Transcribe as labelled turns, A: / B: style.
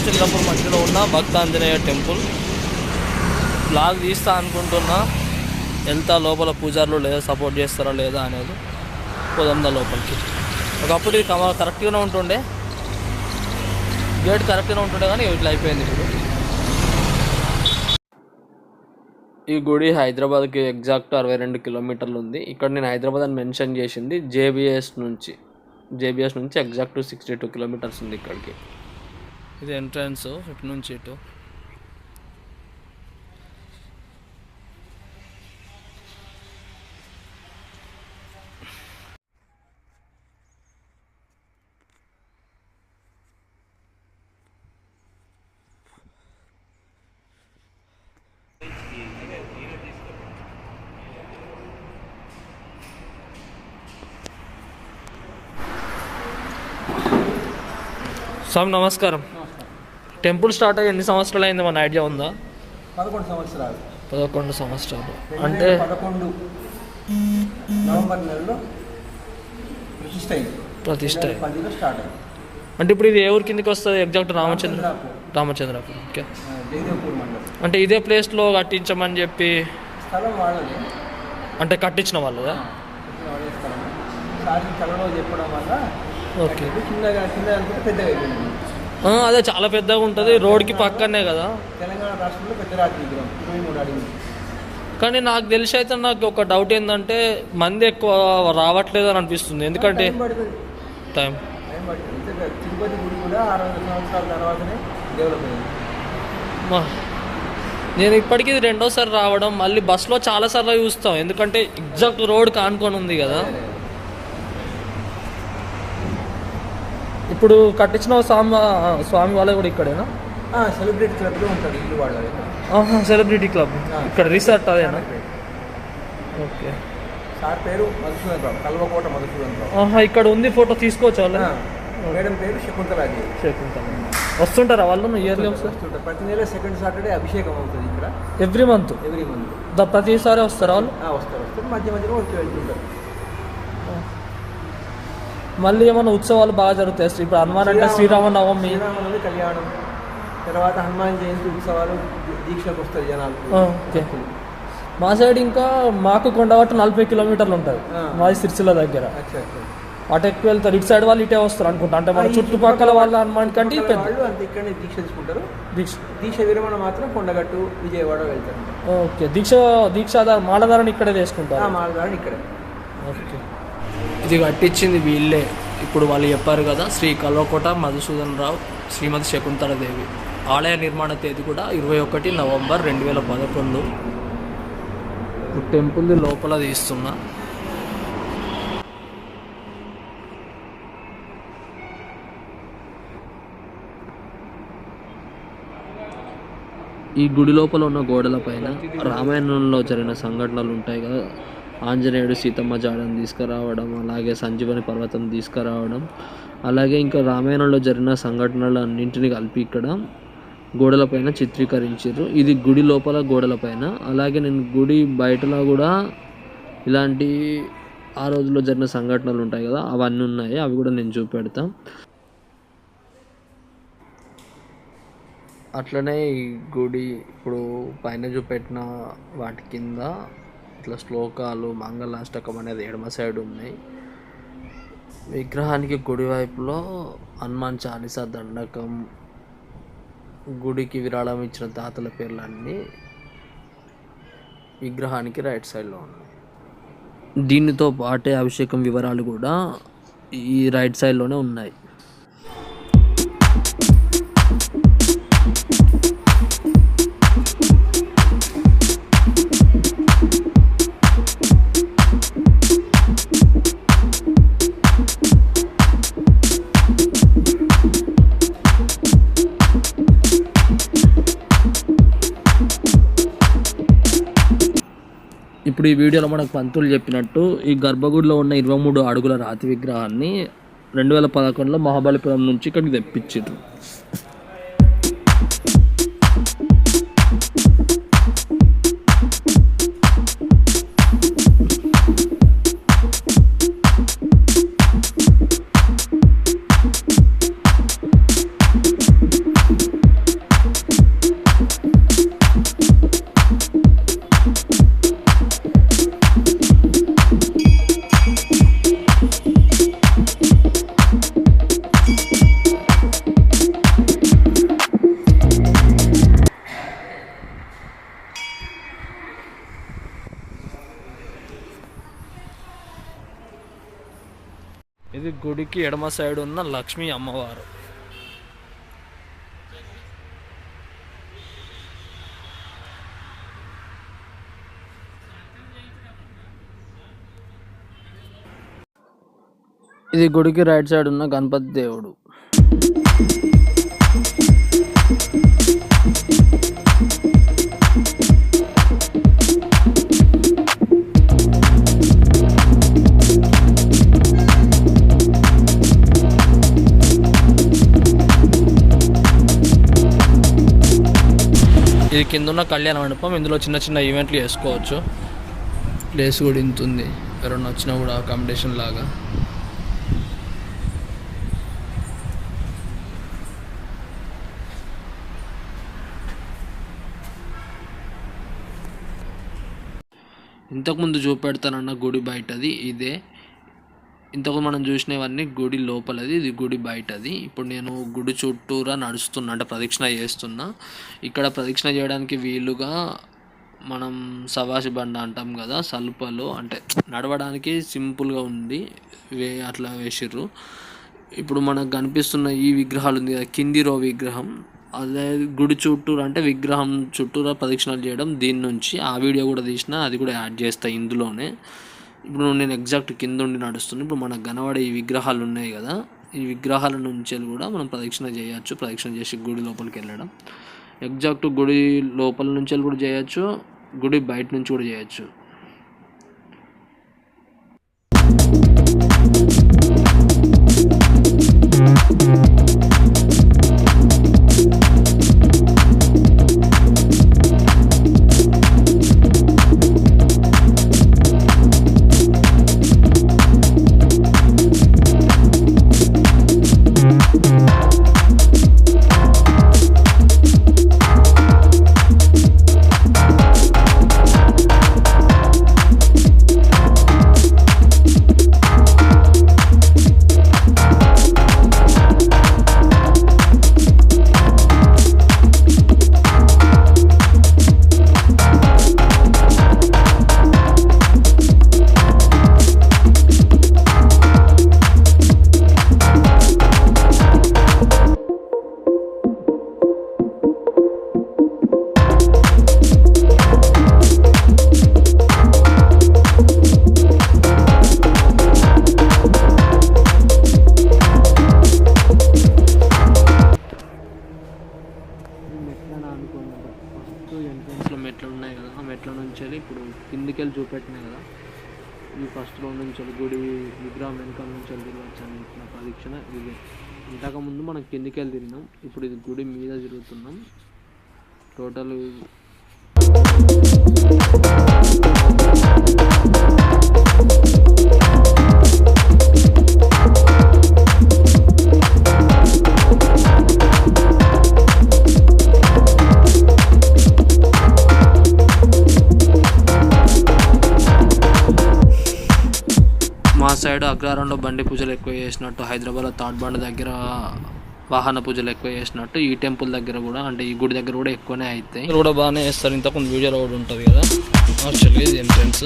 A: రామచంద్రపురం మధ్యలో ఉన్న భక్త Anjaneya temple. Blog తీస్తా అనుకుంటున్నా. వెళ్తా లోపల పూజారులు లేదా సపోర్ట్ చేస్తారా లేదా అనేది పోదందా లోపలికి. ఒకప్పుడు ఇది కమ- కరెక్ట్గానే ఉంటుండే. గేట్ కరెక్ట్గానే ఉంటుండే కానీ ఇట్లా అయిపోయింది ఇప్పుడు. ఈ గుడి హైదరాబాద్కి ఎగ్జాక్ట్ అరవై రెండు కిలోమీటర్లు ఉంది. ఇక్కడ నేను హైదరాబాద్ అని మెన్షన్ చేసింది జేబిఎస్ నుంచి. జేబిఎస్ నుంచి ఎగ్జాక్ట్ సిక్స్టీ టూ కిలోమీటర్స్ ఉంది ఇక్కడికి. ఇది ఎంట్రన్స్ ఇటు నుంచి ఇటు. స్వామి నమస్కారం. టెంపుల్ స్టార్ట్ అయ్యి ఎన్ని సంవత్సరాలు అయింది మన ఐడియా ఉందా?
B: పదకొండు సంవత్సరాలు.
A: పదకొండు సంవత్సరాలు. అంటే
B: పదకొండు నవంబర్ నెలలో ప్రతిష్ట
A: ప్రతిష్ట
B: స్టార్ట్ అయింది.
A: అంటే ఇప్పుడు ఇది ఏ ఊరి కిందకి వస్తుంది? ఎగ్జాక్ట్ రామచంద్ర
B: చంద్రాపూర్,
A: రామచంద్రపురం. ఓకే. అంటే ఇదే ప్లేస్లో కట్టించమని చెప్పి అంటే కట్టించిన వాళ్ళదా? ఓకే.
B: కింద కింద పెద్దగా
A: అదే చాలా పెద్దగా ఉంటుంది. రోడ్కి పక్కనే కదా.
B: తెలంగాణ రాష్ట్రంలో విగ్రహం
A: కానీ నాకు తెలిసి అయితే నాకు ఒక డౌట్ ఏంటంటే మంది ఎక్కువ రావట్లేదు అని అనిపిస్తుంది. ఎందుకంటే
B: టైం తిరుపతి గుడి కూడా సంవత్సరాల తర్వాతనే డెవలప్ అయింది.
A: నేను ఇప్పటికీ రెండోసారి రావడం మళ్ళీ బస్సులో చాలా సార్లు చూస్తాం. ఎందుకంటే ఎగ్జాక్ట్ రోడ్ కానుకొని ఉంది కదా. ఇప్పుడు కట్టించిన స్వామి స్వామి వాళ్ళే కూడా ఇక్కడేనా?
B: సెలబ్రిటీ క్లబ్లో ఉంటాడు ఇల్లు వాళ్ళది
A: ఆహా సెలబ్రిటీ క్లబ్ ఇక్కడ రిసార్ట్ అదేనా? ఓకే.
B: సార్ పేరు మధుసూదన్ రావు కల్వకోట మధుసూదన్ రావు.
A: ఇక్కడ ఉంది ఫోటో తీసుకోవచ్చు వాళ్ళ
B: మేడం పేరు శకుంతలాజీ.
A: వస్తుంటారా వాళ్ళు ఇయర్లీ
B: వస్తుంటారు ప్రతి నెల సెకండ్ సాటర్డే అభిషేకం అవుతుంది ఇక్కడ.
A: ఎవ్రీ మంత్
B: ఎవ్రీ మంత్
A: ప్రతిసారి వస్తారా వాళ్ళు?
B: వస్తారు వస్తారు. మధ్య మధ్యలో వచ్చి వెళ్తుంటారు.
A: మళ్ళీ ఏమైనా ఉత్సవాలు బాగా జరుగుతాయి? ఇప్పుడు హనుమాన్ అంటే శ్రీరామనవమి.
B: శ్రీరామనవమి కళ్యాణం. తర్వాత హనుమాన్ జయంతి ఉత్సవాలు దీక్షకు వస్తారు జనాలు.
A: ఓకే. మా సైడ్ ఇంకా మాకు కొండగట్టు నలభై కిలోమీటర్లు ఉంటుంది. మాది సిరిసిల్ల దగ్గర. అటు ఎక్కువ వెళ్తారు ఇటు సైడ్ వాళ్ళు ఇటే వస్తారు అనుకుంటా. అంటే మన చుట్టుపక్కల వాళ్ళ హనుమాన్ కంటే పెద్ద.
B: ఇక్కడనే దీక్ష తీసుకుంటారు.
A: దీక్ష.
B: దీక్ష విరమణ మాత్రం కొండగట్టు విజయవాడ వెళ్తారు.
A: ఓకే. దీక్ష దీక్షాధార మాలధారణ ఇక్కడే
B: ఆ
A: చేసుకుంటారు
B: మాలగాడు ఇక్కడే.
A: ఓకే. ఇది కట్టించింది వీళ్ళే. ఇప్పుడు వాళ్ళు చెప్పారు కదా శ్రీ కల్వకోట మధుసూదన్ రావు శ్రీమతి శకుంతలదేవి ఆలయ నిర్మాణ తేదీ కూడా ఇరవై ఒకటి నవంబర్ రెండు వేల పదకొండు. ఇప్పుడు టెంపుల్ లోపల తీస్తున్నా. ఈ గుడి లోపల ఉన్న గోడల పైన రామాయణంలో జరిగిన సంఘటనలు ఉంటాయి కదా. ఆంజనేయుడు సీతమ్మ జాడను తీసుకురావడం అలాగే సంజీవని పర్వతం తీసుకురావడం అలాగే ఇంకా రామాయణంలో జరిగిన సంఘటనలు అన్నింటినీ కలిపి ఇక్కడ గోడలపైన చిత్రీకరించారు ఇది గుడి లోపల గోడలపైన అలాగే నేను గుడి బయటలో కూడా ఇలాంటి ఆ రోజుల్లో జరిగిన సంఘటనలు ఉంటాయి కదా అవన్నీ ఉన్నాయి అవి కూడా నేను చూపెడతా. అట్లనే ఈ గుడి ఇప్పుడు పైన చూపెట్టిన వాటి కింద ఇట్లా శ్లోకాలు మంగళాష్టకం అనేది ఎడమ సైడ్ ఉన్నాయి. విగ్రహానికి గుడి వైపులో హనుమాన్ చాలీసా దండకం గుడికి విరాళం ఇచ్చిన తాతల పేర్లన్నీ విగ్రహానికి రైట్ సైడ్లో ఉన్నాయి. దీనితో పాటే అభిషేకం వివరాలు కూడా ఈ రైట్ సైడ్లోనే ఉన్నాయి. ఇప్పుడు ఈ వీడియోలో మనకు పంతులు చెప్పినట్టు ఈ గర్భగుడిలో ఉన్న ఇరవై మూడు అడుగుల రాతి విగ్రహాన్ని రెండు వేల పదకొండులో మహాబలిపురం నుంచి ఇక్కడికి తెప్పించారు ఇది గుడికి ఎడమ సైడ్ ఉన్న లక్ష్మీ అమ్మవారు. ఇది గుడికి రైట్ సైడ్ ఉన్న గణపతి దేవుడు. ఇది కింద ఉన్న కళ్యాణ మండపం. ఇందులో చిన్న చిన్న ఈవెంట్లు చేసుకోవచ్చు. ప్లేస్ కూడా ఇంత ఉంది. ఎవరన్నా వచ్చినా కూడా అకామిడేషన్ లాగా. ఇంతకుముందు చూపెడతానన్న గుడి బయటది. ఇదే. ఇంతకు మనం చూసినవన్నీ గుడి లోపలది ఇది గుడి బయటది. ఇప్పుడు నేను గుడి చుట్టూరా నడుస్తున్నా అంటే ప్రదక్షిణ చేస్తున్నా. ఇక్కడ ప్రదక్షిణ చేయడానికి వీలుగా మనం సవాసి బండ అంటాం కదా సల్పలు అంటే నడవడానికి సింపుల్గా ఉంది వే అట్లా వేసిర్రు. ఇప్పుడు మనకు కనిపిస్తున్న ఈ విగ్రహాలు ఉంది కదా కిందిరో విగ్రహం. అదే గుడి చుట్టూరు అంటే విగ్రహం చుట్టూరా ప్రదక్షిణలు చేయడం దీని నుంచి. ఆ వీడియో కూడా తీసిన అది కూడా యాడ్ చేస్తా ఇందులోనే. ఇప్పుడు నేను ఎగ్జాక్ట్ కింద ఉండి నడుస్తున్నాను ఇప్పుడు మనకు కనబడే ఈ విగ్రహాలు ఉన్నాయి కదా ఈ విగ్రహాల నుంచి కూడా మనం ప్రదక్షిణ చేయొచ్చు ప్రదక్షిణ చేసి గుడి లోపలికి వెళ్ళడం. ఎగ్జాక్ట్ గుడి లోపల నుంచి కూడా చేయొచ్చు గుడి బయట నుంచి కూడా చేయొచ్చు. ఎంట్రన్స్లో మెట్లు ఉన్నాయి కదా ఆ మెట్ల నుంచి వెళ్ళి ఇప్పుడు కిందికి వెళ్ళి చూపెట్టినాయి కదా ఈ ఫస్ట్ రౌండ్ నుంచి వెళ్ళి గుడి విగ్రహం వెనకాల నుంచి వెళ్ళి తిరిగి వచ్చాను నా పరీక్షణ ఇది. ఇంతకుముందు మనం కిందికి వెళ్ళి తిరిగినాం ఇప్పుడు ఇది గుడి మీద తిరుగుతున్నాం. టోటల్ సైడ్ అగ్రహారంలో బండి పూజలు ఎక్కువ చేసినట్టు హైదరాబాద్లో తాడ్ బండి దగ్గర వాహన పూజలు ఎక్కువ చేసినట్టు ఈ టెంపుల్ దగ్గర కూడా అంటే ఈ గుడి దగ్గర కూడా ఎక్కువనే అవుతాయి కూడా బాగానే చేస్తారు. ఇంతకుముందు వీడియోలో కూడా ఉంటుంది కదా. యాక్చువల్గా ఇది ఎంట్రన్స్